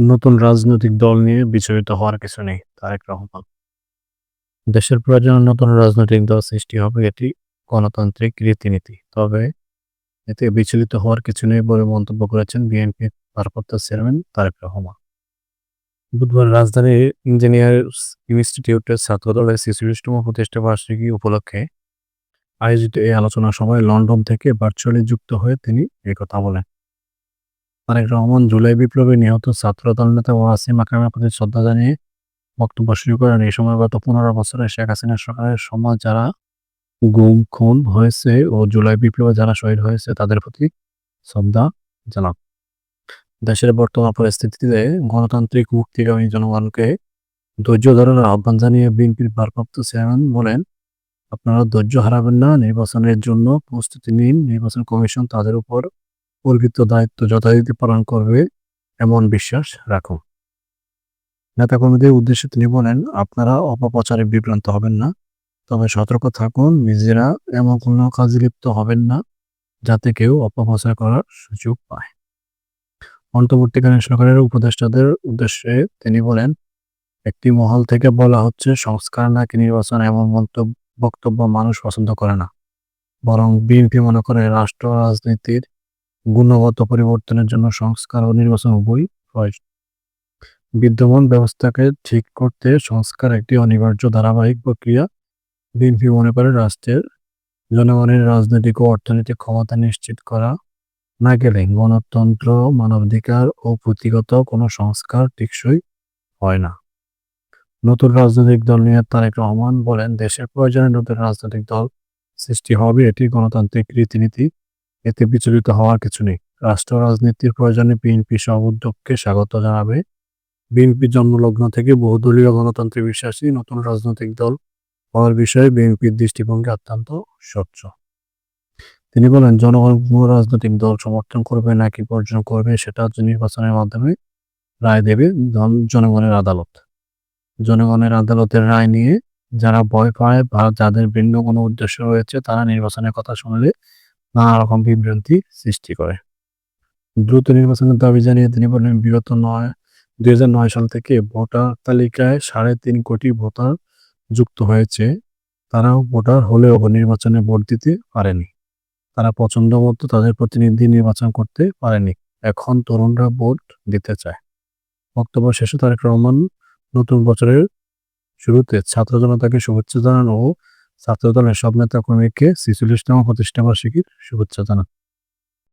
নতুন রাজনৈতিক দল নিয়ে বিচলিত হওয়ার কিছু নেই, তারেক রহমান। দেশের প্রয়োজনে নতুন রাজনৈতিক দল সৃষ্টি হবে, এটি গণতান্ত্রিক রীতিনীতি। তবে এতে বিচলিত হওয়ার কিছু নেই বলে মন্তব্য করেছেন বিএনপির ভারপ্রাপ্ত চেয়ারম্যান তারেক রহমান। বুধবার রাজধানীর ইঞ্জিনিয়ার্স ইনস্টিটিউটের ছাত্রদলের ছেচল্লিশতম প্রতিষ্ঠা বার্ষিকী উপলক্ষে আয়োজিত এই আলোচনা সভায় লন্ডন থেকে ভার্চুয়ালি যুক্ত হয়ে তিনি কথা বলেন। তারেক রহমান জুলাই বিপ্লবে নিহত ছাত্রদল নেতা ওয়াসিম আকরামের প্রতি শ্রদ্ধা জানিয়ে বক্তব্য শুরু করেন। এই সময় গত পনেরো বছরে শেখ হাসিনা সরকারের সমাজ যারা গুম, খুন হয়েছে ও জুলাই বিপ্লবে যারা শহীদ হয়েছে, তাদের প্রতি শ্রদ্ধা জানান দেশের বর্তমান পরিস্থিতিতে গণতান্ত্রিক মুক্তিগামী জনগণকে ধৈর্য ধরার আহ্বান জানিয়ে বিএনপির ভারপ্রাপ্ত চেয়ারম্যান বলেন, আপনারা ধৈর্য হারাবেন না, নির্বাচনের জন্য প্রস্তুতি নিন, নির্বাচন কমিশন তাদের উপর অর্পিত দায়িত্ব যথারীতি পালন করবে এমন বিশ্বাস রাখুন। নেতাকর্মীদের উদ্দেশ্যে তিনি বলেন, আপনারা অপপ্রচারে বিভ্রান্ত হবেন না। তবে সতর্ক থাকুন, নিজেরা এমন কোনো কাজে লিপ্ত হবেন না যাতে কেউ অপপ্রচার করার সুযোগ পায়। অন্তর্বর্তীকালীন সরকারের উপদেষ্টাদের উদ্দেশ্যে তিনি বলেন, একটি মহল থেকে বলা হচ্ছে, সংস্কার নাকি নির্বাচন এমন বক্তব্য মানুষ পছন্দ করে না। বরং বিএনপি মনে করে রাষ্ট্র, রাজনীতির গুণগত পরিবর্তনের জন্য সংস্কার ও নির্বাচন উভয় প্রয়োজন বিদ্যমান ব্যবস্থাকে ঠিক করতে সংস্কার একটি অনিবার্য ধারাবাহিক প্রক্রিয়া। বিএনপি মনে করে রাষ্ট্রের জনগণের রাজনৈতিক ও অর্থনৈতিক ক্ষমতা নিশ্চিত করা না গেলে গণতন্ত্র, মানবাধিকার ও পুঁথিগত কোনো সংস্কার টেকসই হয় না। নতুন রাজনৈতিক দল নিয়ে তারেক রহমান বলেন, দেশের প্রয়োজনে নতুন রাজনৈতিক দল সৃষ্টি হবে এটি গণতান্ত্রিক রীতিনীতি। এতে বিচলিত হওয়ার কিছু নেই। রাষ্ট্র রাজনীতির প্রয়োজনে বিএনপি সব স্বাগত জানাবে। বিএনপি জন্মলগ্ন থেকে বহুদলীয় গণতন্ত্রে বিশ্বাসী নতুন রাজনৈতিক দল হওয়ার বিষয়ে বিএনপির দৃষ্টিভঙ্গি অত্যন্ত স্বচ্ছ। তিনি বলেন, জনগণ রাজনৈতিক দল সমর্থন করবে নাকি বর্জন করবে সেটা নির্বাচনের মাধ্যমে রায় দেবে জনগণের আদালত। জনগণের আদালতের রায় নিয়ে যারা ভয় পায় বা যাদের ভিন্ন কোনো উদ্দেশ্য রয়েছে, তারা নির্বাচনের কথা শুনলে নানা রকম বিভ্রান্তি সৃষ্টি করে। দ্রুত নির্বাচনের দাবি জানিয়ে তিনি বলেন, বিগত নয়, দুই সাল থেকে ভোটার তালিকায় সাড়ে তিন কোটি ভোটার যুক্ত হয়েছে। তারাও ভোটার হলেও নির্বাচনে ভোট দিতে পারেনি। তারা পছন্দ মতো তাদের প্রতিনিধি নির্বাচন করতে পারেনি। এখন তরুণরা ভোট দিতে চায়। বক্তব্য শেষে তারেক রহমান, নতুন বছরের শুরুতে ছাত্র জনতাকে শুভেচ্ছা জানান ও ছাত্রদলের সব নেতা কর্মীকে ছিচল্লিশতম প্রতিষ্ঠা বার্ষিকীর শুভেচ্ছা জানান